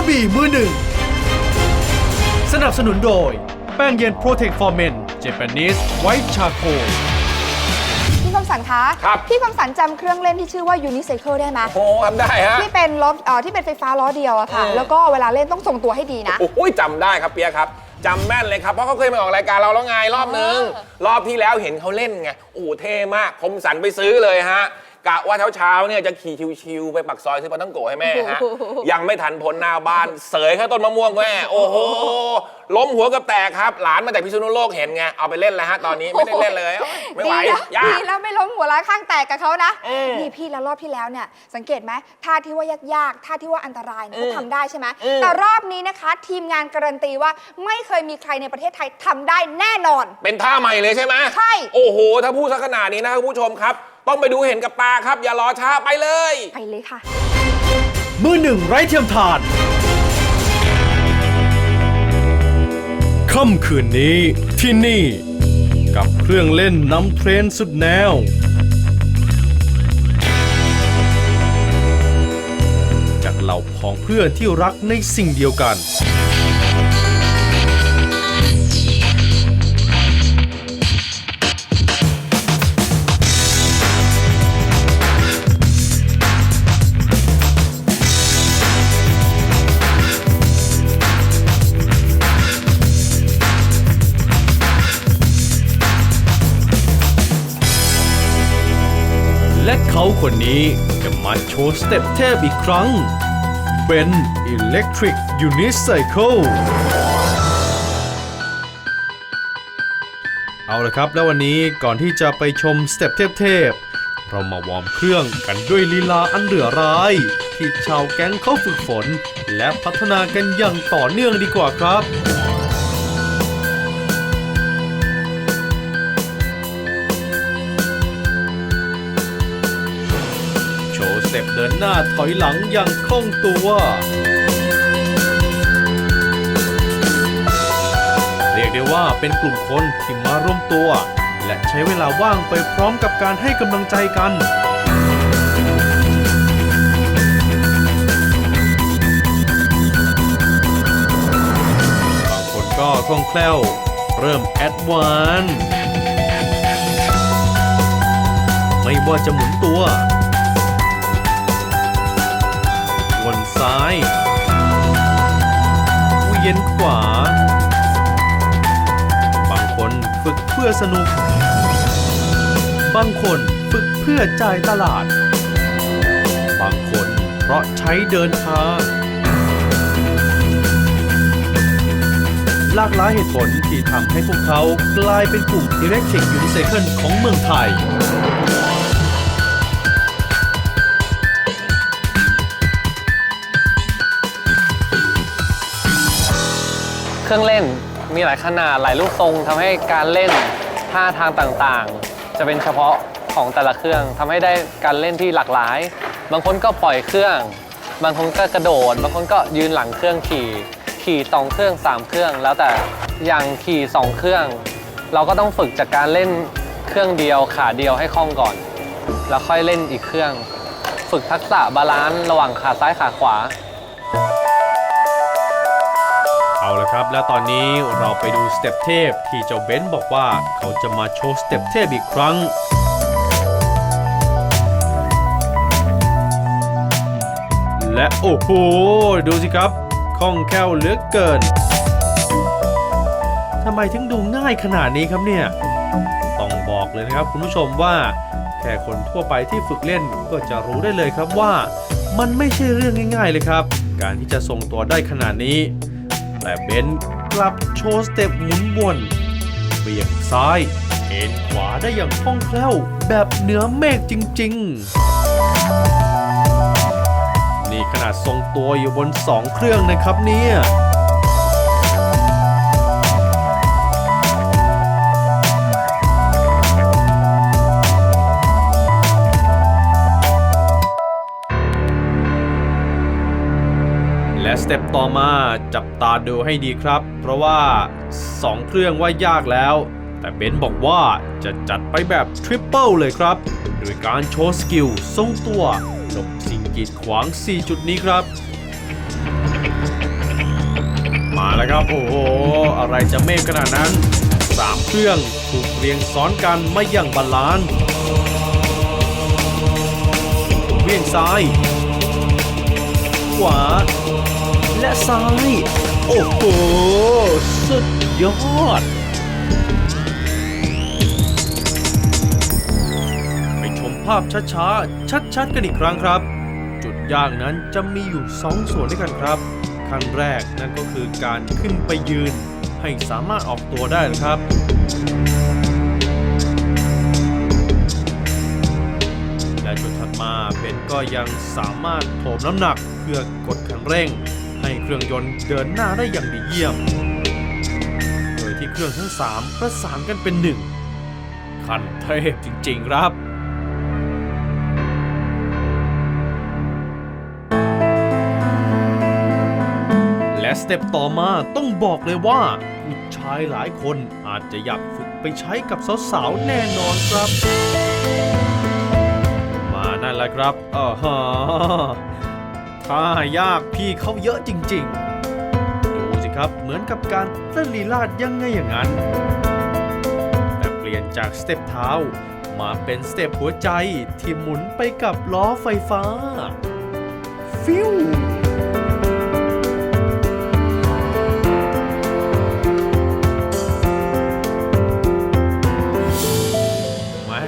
ระบี่มือหนึ่ง สนับสนุนโดย แป้งเย็น Protect for Men Japanese White Charcoal พี่คมสันคะครับ พี่คมสันจำเครื่องเล่นที่ชื่อว่า Unicycle ได้ไหมโอ้ทำได้ฮะ ที่เป็นล้อเอ่อที่เป็นไฟฟ้าล้อเดียวอะค่ะอืมแล้วก็เวลาเล่นต้องทรงตัวให้ดีนะ โอ้ยจำได้ครับเปียกครับจำแม่นเลยครับ เพราะเขาเคยมาออกรายการเราแล้วไงรอบนึงเออรอบที่แล้วเห็นเขาเล่นไงโอ้โหเท่มากคมสันไปซื้อเลยฮะ กะว่าเช้าๆเนี่ยจะขี่ชิวๆไปปักซอยซื้อปลาตั้งโกะให้แม่ฮะยังไม่ทันพ้นหน้าบ้าน เสยเข้าต้นมะม่วงแม่โอ้โหล้มหัวกับแตกครับหลานมาจากพิษณุโลกเห็นไงเอาไปเล่นแล้วฮะตอนนี้ไม่ได้เล่นเลยเอ้ยไม่ไหวดีนะยาดีกแล้วไม่ล้มหัวร้ายข้างแตกกับเขานะอืมนี่พี่แล้วรอบที่แล้วเนี่ยสังเกตไหมท่าที่ว่ายากๆท่าที่ว่าอันตรายเนี่ยอืมเขาทำได้ใช่ไหมอืมแต่รอบนี้นะคะ ทีมงานการันตีว่าไม่เคยมีใครในประเทศไทยทำได้แน่นอน เป็นท่าใหม่เลยใช่ไหมใช่ โอ้โห ถ้าพูดสักขนาดนี้นะคุณผู้ชมครับต้องไปดูเห็นกับตาครับ อย่ารอช้าไปเลย ไปเลยค่ะ มือหนึ่งไร้เทียมทาน ค่ำคืนนี้ที่นี่ กับเครื่องเล่นนำเทรนด์สุดแนว จากเหล่าพ้องเพื่อนที่รักในสิ่งเดียวกัน และเขาคนนี้จะมาโชว์สเต็ปเทพอีกครั้ง เป็น Electric Unicycle เอาละครับ แล้ววันนี้ก่อนที่จะไปชมสเต็ปเทพๆเรามาวอร์มเครื่องกันด้วยลีลาอันเหลือร้าย ที่ชาวแก๊งเขาฝึกฝน และพัฒนากันอย่างต่อเนื่องดีกว่าครับ ดินหน้าถอยหลังอย่างคล่องตัวเรียกได้ว่าเป็นกลุ่มคนที่มารวมตัว และใช้เวลาว่างไปพร้อมกับการให้กำลังใจกัน บางคนก็คล่องแคล่ว เริ่มแอดวานซ์ไม่ว่าจะหมุนตัว ซ้ายเหวียนขวา บางคนฝึกเพื่อสนุก บางคนฝึกเพื่อจ่ายตลาด บางคนเพราะใช้เดินทางหลากหลายเหตุผลที่ทำให้พวกเขากลายเป็นกลุ่ม Electric Unicycle ของเมืองไทย เครื่องเล่น มีหลายขนาดหลายรูปทรงทำให้การเล่นท่าทางต่างๆ จะเป็นเฉพาะของแต่ละเครื่องทำให้ได้การเล่นที่หลากหลาย บางคนก็ปล่อยเครื่อง บางคนก็กระโดด บางคนก็ยืนหลังเครื่องขี่ ขี่สองเครื่องสามเครื่อง แล้วแต่อย่างขี่สองเครื่อง เราก็ต้องฝึกจากการเล่นเครื่องเดียวขาเดียวให้คล่องก่อน แล้วค่อยเล่นอีกเครื่อง ฝึกทักษะบาลานซ์ระหว่างขาซ้ายขาขวา เอาละครับ แล้วตอนนี้เราไปดูสเต็ปเทพที่เจ้าเบนบอกว่าเขาจะมาโชว์สเต็ปเทพอีกครั้งและโอ้โหดูสิครับคล่องแคล่วเหลือเกินทำไมถึงดูง่ายขนาดนี้ครับเนี่ย ต้องบอกเลยนะครับคุณผู้ชมว่า แค่คนทั่วไปที่ฝึกเล่นก็จะรู้ได้เลยครับว่า มันไม่ใช่เรื่องง่าย ๆเลยครับ การที่จะทรงตัวได้ขนาดนี้ แต่เบนกลับโชว์สเต็ปหมุนวนเบี่ยงซ้ายเอ็นขวาได้อย่างคล่องแคล่วแบบเหนือเมฆจริง ๆ นี่ขนาดทรงตัวอยู่บนสองเครื่องนะครับเนี่ย เต็ปต่อมาจับตาดูให้ดีครับ เพราะว่า 2 เครื่องว่ายากแล้ว แต่เบนบอกว่าจะจัดไปแบบทริปเปิลเลยครับ โดยการโชว์สกิลทรงตัวหลบสิ่งกีดขวาง 4 จุดนี้ครับ มาแล้วครับ โอ้โห อะไรจะเมฆขนาดนั้นสามเครื่องถูกเรียงซ้อนกันไม่อย่างบาลานซ์เวียงซ้าย ขวา และซ้าย โอ้โห สุดยอด ไปชมภาพช้าๆ ชัดๆ กันอีกครั้งครับ จุดยากนั้นจะมีอยู่2ส่วนด้วยกันครับ ขั้นแรกนั่นก็คือการขึ้นไปยืน ให้สามารถออกตัวได้นะครับและจุดถัดมาเบนก็ยังสามารถโถมน้ำหนักเพื่อกดคันเร่ง ให้เครื่องยนต์เดินหน้าได้อย่างดีเยี่ยม โดยที่เครื่องทั้ง 3 ประสานกันเป็นหนึ่งคันเทพจริงๆครับและสเต็ปต่อมาต้องบอกเลยว่าผู้ชายหลายคนอาจจะอยากฝึกไปใช้กับสาวๆแน่นอนครับ มานั่นแหละครับอ่า้ายากพี่เขาเยอะจริง ๆ ดูสิครับเหมือนกับการเต้นลีลาดยังไงอย่างนั้น แต่เปลี่ยนจากสเต็ปเท้า มาเป็นสเต็ปหัวใจที่หมุนไปกับล้อไฟฟ้า ฟิวม่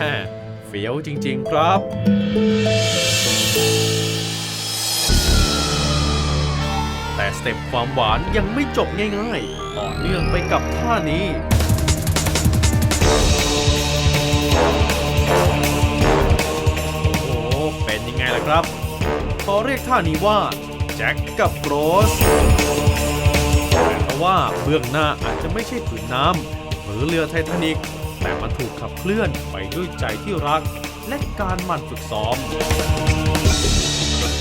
เฟี้ยวจริง ๆ ครับ แต่สเต็ปความหวานยังไม่จบง่ายๆ ต่อเนื่องไปกับท่านี้โอ้เป็นยังไงล่ะครับขอเรียกท่านี้ว่าแจ็คกับโรสแต่ว่าเบื้องหน้าอาจจะไม่ใช่ผืนน้ำหรือเรือไททานิกแต่มันถูกขับเคลื่อนไปด้วยใจที่รัก และการหมั่นฝึกซ้อม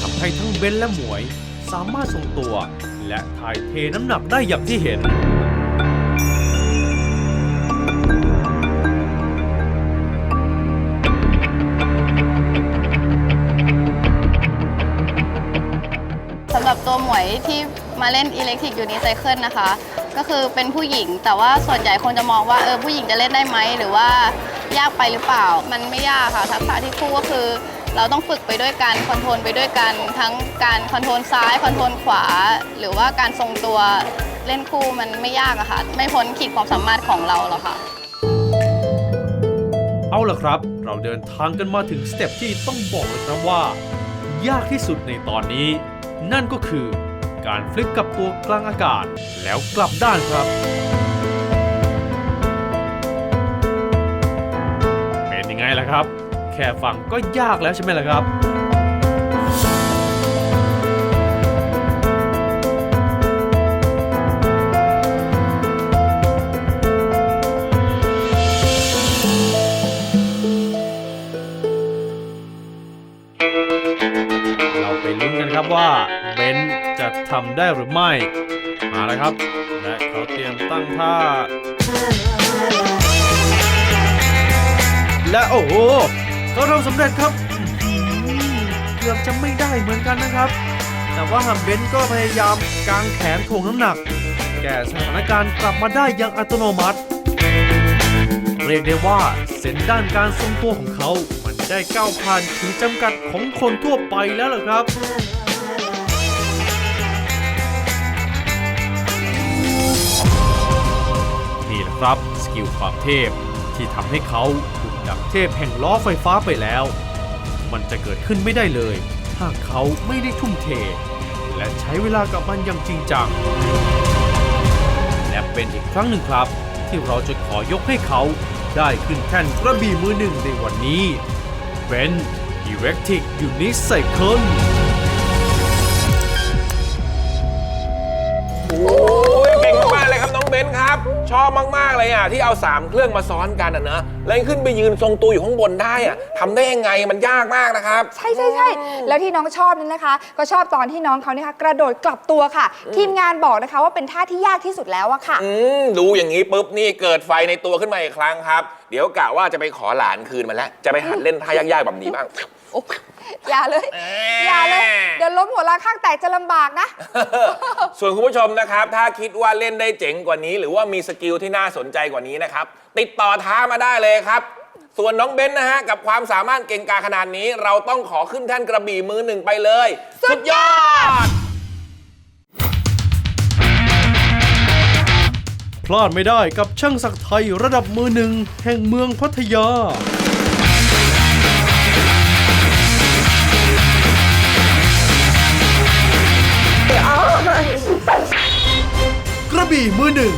ทำให้ทั้งเบนและหมวย สามารถทรงตัว และถ่ายเทน้ำหนักได้อย่างที่เห็น สำหรับตัวหมวยที่มาเล่น Electric Unicycle นะคะ ก็คือเป็นผู้หญิงแต่ว่าส่วนใหญ่คนจะมองว่าเออผู้หญิงจะเล่นได้ไหม หรือว่ายากไปหรือเปล่า มันไม่ยากค่ะ ทักษะที่คู่ก็คือ เราต้องฝึกไปด้วยกันคอนโทรลไปด้วยกันทั้งการคอนโทรลซ้ายคอนโทรลขวา หรือว่าการทรงตัวเล่นคู่มันไม่ยากอะค่ะ ไม่พ้นขีดความสามารถของเราหรอกค่ะ เอาล่ะครับ เราเดินทางกันมาถึงสเต็ปที่ต้องบอกเลยครับว่า ยากที่สุดในตอนนี้ นั่นก็คือการฟลิปกับตัวกลางอากาศ แล้วกลับด้านครับ เป็นยังไงล่ะครับ ค่ฟังก็ยากแล้วใช่ไหมล่ะครับเราไปลุ้นกันครับว่าเบนจะทำได้หรือไม่ มาแล้วครับ และเขาเตรียมตั้งท่า และโอ้โห เขาทำสำเร็จครับเกือบจะไม่ได้เหมือนกันนะครับ แต่ว่าเบนก็พยายามกางแขนถ่วงน้ำหนัก แก้สถานการณ์กลับมาได้อย่างอัตโนมัติ เรียกได้ว่าเส้นด้านการทรงตัวของเขา มันได้ก้าวผ่านขีดจำกัดของคนทั่วไปแล้วล่ะครับนี่แหละครับ สกิลความเทพที่ทำให้เขา เทพแห่งล้อไฟฟ้าไปแล้ว มันจะเกิดขึ้นไม่ได้เลยถ้าเขาไม่ได้ทุ่มเท และใช้เวลากับมันอย่างจริงจัง และเป็นอีกครั้งหนึ่งครับ ที่เราจะขอยกให้เขาได้ขึ้นแท่นกระบี่มือหนึ่งในวันนี้เป็น Electric Unicycle ชอบมากๆเลยอะที่เอา3เครื่องมาซ้อนกันอะเนอะแล้วยังขึ้นไปยืนทรงตัวอยู่ข้างบนได้อะทำได้ยังไงมันยากมากนะครับ ใช่ใช่ใช่แล้วที่น้องชอบนี่นะคะ ก็ชอบตอนที่น้องเขาเนี่ยค่ะกระโดดกลับตัวค่ะ ทีมงานบอกนะคะว่าเป็นท่าที่ยากที่สุดแล้วอะค่ะ อืมดูอย่างนี้ปุ๊บนี่เกิดไฟในตัวขึ้นมาอีกครั้งครับ เดี๋ยวกะว่าจะไปขอหลานคืนมาแล้ว จะไปหัดเล่นท่ายากๆแบบนี้บ้าง อย่าเลย อย่าเลยเดี๋ยว ล้มหัวลาข้างแตกจะลำบากนะ ส่วนคุณผู้ชมนะครับ ถ้าคิดว่าเล่นได้เจ๋งกว่านี้ หรือว่ามีสกิลที่น่าสนใจกว่านี้นะครับ ติดต่อท้ามาได้เลยครับ ส่วนน้องเบนซ์นะฮะ กับความสามารถเก่งกาจขนาดนี้ เราต้องขอขึ้นแท่นกระบี่มือหนึ่งไปเลย สุดยอด พลาดไม่ได้กับช่างศักดิ์ไทยระดับมือหนึ่งแห่งเมืองพัทยา บี่มือหนึ่ง